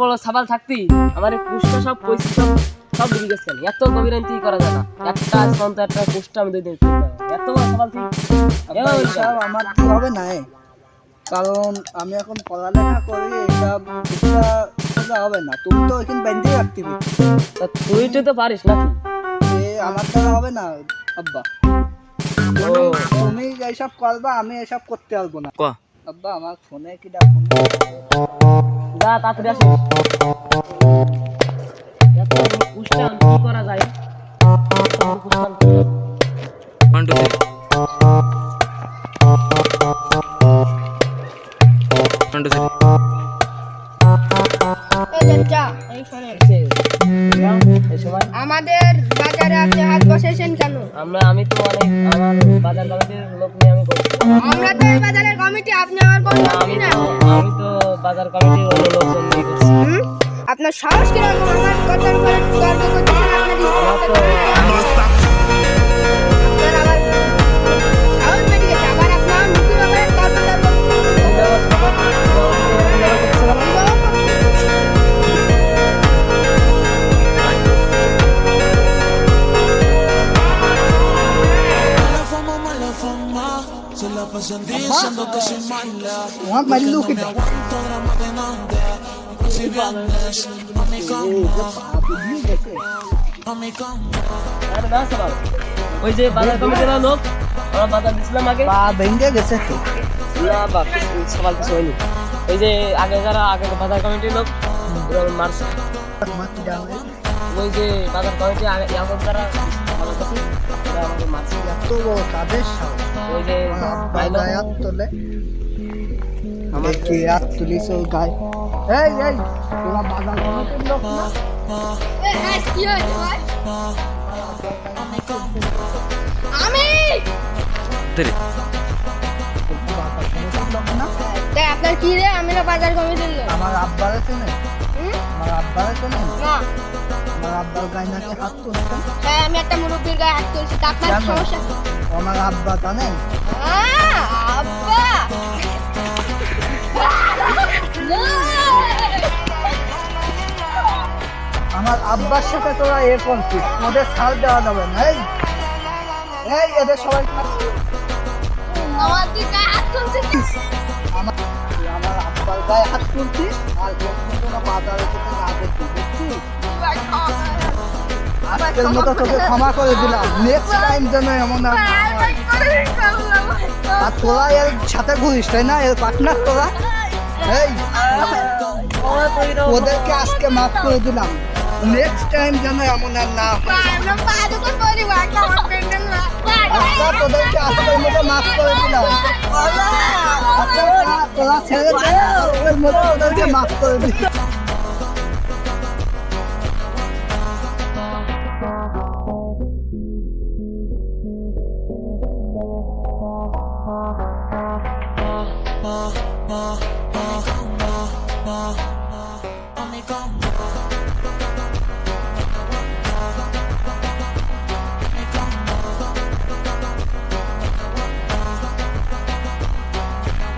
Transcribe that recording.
বড় সাবাল থাকতি আমার এই পুষ্টা সব পয়সা সব বেরিয়ে গেছে এত গভীর আনতে করা যায় না। একটা আজ পর্যন্ত একটা পুষ্টা আমি দুই দিন তুলতে পারব না। এত বড় সাবাল তুই আমার কি হবে না কারণ আমি এখন পড়ালেখা করি বুঝতে হবে না। তুমি তো ওইখানে বেঁধে রাখতে তা তুই তুই তো পারিস না এ আমার দ্বারা হবে না আব্বা। তুমি এইসব করবা আমি এসব করতে পারব না। ক? আব্বা আমার ফোনে কি ফোন যা তাড়াতাড়ি আসিস। কি করা যায়? আমাদের বাজারে আপনি হাত বসেছেন কেন? আমরা আমি তো অনেক আমার বাজার কমিটির লোক নিয়ে আমি আমরা তো এই বাজারের কমিটি আপনি আমার কোন তো আমি তো বাজার কমিটির অন্য লোকজন নিয়ে আপনার সাহস কীরকম আমার? আমার মারিলু কি আরে না সবার। ওই যে বাজার কমিটির লোক আমরা বাজার দিছিলাম আগে পা ভেঙে গেছে তো না বা কিছু সবার কিছু হয়নি ওই যে আগে যারা আগে বাজার কমিটির লোক ওরা মারছে আমার কি দাম এই? ওই যে বাজার কমিটি আগে এখন যারা বড় তাদের সাহস ওই যে আমার আব্বা বাইলো গায়ে হাত তোলে। আমার কি হাত তুলিস ওই গায়ে। এই এই তোরা বাজার লোক না এ, এ, কি হয়েছে ভাই? আমি! থ্রি বাজার কমিটির লোক না তাই আপনার কি রে? আমি না বাজার কমিটির আমার আব্বারে আছে হুম? আমার আব্বারে চেনে না। আমার আব্বার গায়ে নাকি হাত তুলছেন হ্যাঁ আমি একটা মুরব্বীর গায়ে হাত তুলছি। তা আপনার সমস্যা আমার আব্বা জানেন আহ, আব্বা আমার আব্বার সাথে তোরা এ করছিস। ওদের ছাড় দেওয়া যাবে না। এই এই এদের সবাই আমার দিকে হাত গায়ে হাত তুলছিস আর যখন তোরা বাজারে না দেখি বুঝছিস আজকের মতো তোকে ক্ষমা করে দিলাম। নেক্সট টাইম যেন এমন আর তোরা এর সাথে ঘুরিস, তাই না? এর পার্টনার তোরা? এই, ওদেরকে আজকে মাফ করে দিলাম। নেক্সট টাইম যেন এমন আর না তোদেরকে আজকের মতো মাফ করে দিলাম। আচ্ছা তোরা- তোরা